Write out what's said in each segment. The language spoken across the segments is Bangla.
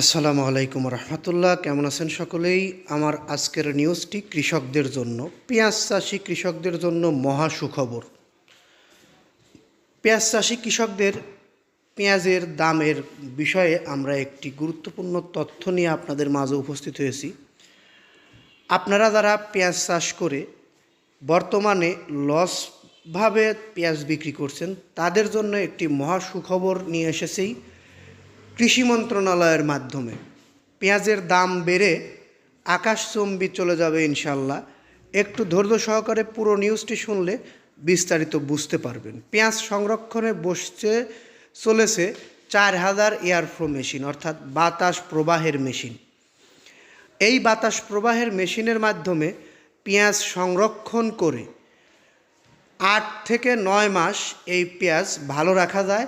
আসসালামু আলাইকুম রহমতুল্লাহ, কেমন আছেন সকলেই? আমার আজকের নিউজটি কৃষকদের জন্য, পেঁয়াজ চাষি কৃষকদের জন্য মহা সুখবর। পেঁয়াজ চাষি কৃষকদের পেঁয়াজের দামের বিষয়ে আমরা একটি গুরুত্বপূর্ণ তথ্য নিয়ে আপনাদের মাঝে উপস্থিত হয়েছি। আপনারা যারা পেঁয়াজ চাষ করে বর্তমানে লসভাবে পেঁয়াজ বিক্রি করছেন, তাদের জন্য একটি মহা সুখবর নিয়ে এসেছেই কৃষি মন্ত্রণালয়ের মাধ্যমে। পেঁয়াজের দাম বেড়ে আকাশচম্বী চলে যাবে ইনশাল্লাহ একটু ধৈর্য সহকারে পুরো নিউজটি শুনলে বিস্তারিত বুঝতে পারবেন। পেঁয়াজ সংরক্ষণে বসছে, চলেছে চার হাজার এয়ারফ্লো মেশিন, অর্থাৎ বাতাস প্রবাহের মেশিন। এই বাতাস প্রবাহের মেশিনের মাধ্যমে পেঁয়াজ সংরক্ষণ করে আট থেকে নয় মাস এই পেঁয়াজ ভালো রাখা যায়।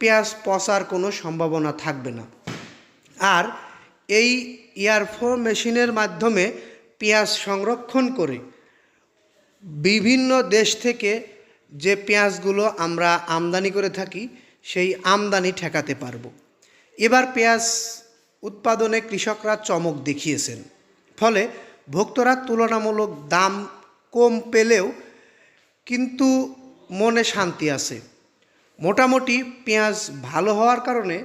পেঁয়াজ পচার কোনো সম্ভাবনা থাকবে না। আর এই ইয়ারফো মেশিনের মাধ্যমে পেঁয়াজ সংরক্ষণ করে বিভিন্ন দেশ থেকে যে পেঁয়াজগুলো আমরা আমদানি করে থাকি, সেই আমদানি ঠেকাতে পারব। এবার পেঁয়াজ উৎপাদনে কৃষকরা চমক দেখিয়েছেন। ফলে ভক্তরা তুলনামূলক দাম কম পেলেও কিন্তু মনে শান্তি আছে। মোটামুটি পেঁয়াজ ভালো হওয়ার কারণে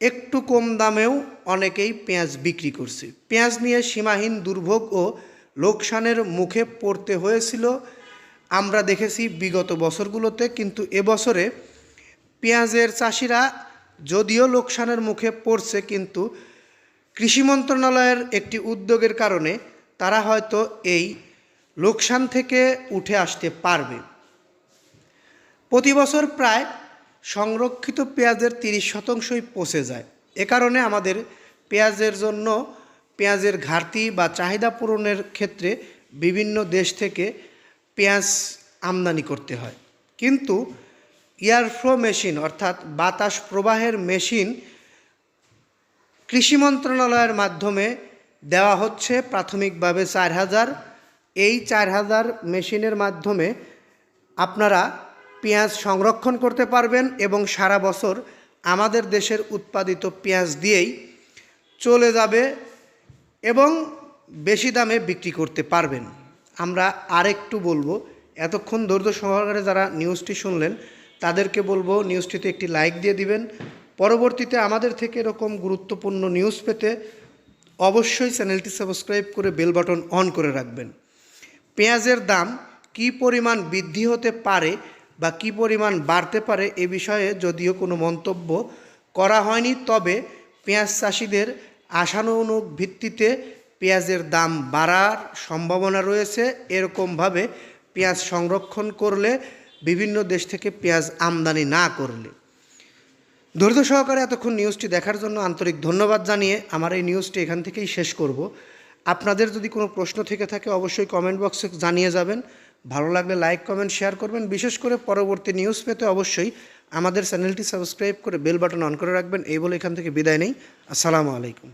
একটু কম দামেও অনেকেই পেঁয়াজ বিক্রি করছে। পেঁয়াজ নিয়ে সীমাহীন দুর্ভোগ ও লোকসানের মুখে পড়তে হয়েছিল। আমরা দেখেছি বিগত বছরগুলোতে, কিন্তু এবছরে পেঁয়াজের চাষিরা যদিও লোকসানের মুখে পড়ছে, কিন্তু কৃষি মন্ত্রণালয়ের একটি উদ্যোগের কারণে তারা হয়তো এই লোকসান থেকে উঠে আসতে পারবে। প্রতি বছর প্রায় সংরক্ষিত পেঁয়াজের তিরিশ শতাংশই পচে যায়। এ কারণে আমাদের পেঁয়াজের জন্য পেঁয়াজের ঘাটতি বা চাহিদা পূরণের ক্ষেত্রে বিভিন্ন দেশ থেকে পেঁয়াজ আমদানি করতে হয়। কিন্তু এয়ারফ্লো মেশিন অর্থাৎ বাতাস প্রবাহের মেশিন কৃষি মন্ত্রণালয়ের মাধ্যমে দেওয়া হচ্ছে। প্রাথমিকভাবে চার হাজার, এই চার হাজার মেশিনের মাধ্যমে আপনারা পেঁয়াজ সংরক্ষণ করতে পারবেন এবং সারা বছর আমাদের দেশের উৎপাদিত পেঁয়াজ দিয়েই চলে যাবে এবং বেশি দামে বিক্রি করতে পারবেন। আমরা আরেকটু বলব, এতক্ষণ ধৈর্য সহকারে যারা নিউজটি শুনলেন, তাদেরকে বলব নিউজটিতে একটি লাইক দিয়ে দিবেন। পরবর্তীতে আমাদের থেকে এরকম গুরুত্বপূর্ণ নিউজ পেতে অবশ্যই চ্যানেলটি সাবস্ক্রাইব করে বেল বাটন অন করে রাখবেন। পেঁয়াজের দাম কি পরিমাণ বৃদ্ধি হতে পারে বা কি পরিমাণ বাড়তে পারে এ বিষয়ে যদিও কোনো মন্তব্য করা হয়নি, তবে পেঁয়াজ চাষিদের আশানুরূপ ভিত্তিতে পেঁয়াজের দাম বাড়ার সম্ভাবনা রয়েছে। এরকমভাবে পেঁয়াজ সংরক্ষণ করলে বিভিন্ন দেশ থেকে পেঁয়াজ আমদানি না করলে। ধৈর্য সহকারে এতক্ষণ নিউজটি দেখার জন্য আন্তরিক ধন্যবাদ জানিয়ে আমার এই নিউজটি এখান থেকেই শেষ করব। আপনাদের যদি কোনো প্রশ্ন থেকে থাকে, অবশ্যই কমেন্ট বক্সে জানিয়ে যাবেন। ভালো লাগলে লাইক কমেন্ট শেয়ার করবেন। বিশেষ করে পরবর্তী নিউজ পেতে অবশ্যই আমাদের চ্যানেলটি সাবস্ক্রাইব করে বেল বাটন অন করে রাখবেন। এই বলে এখান থেকে বিদায় নেই। আসসালামু আলাইকুম।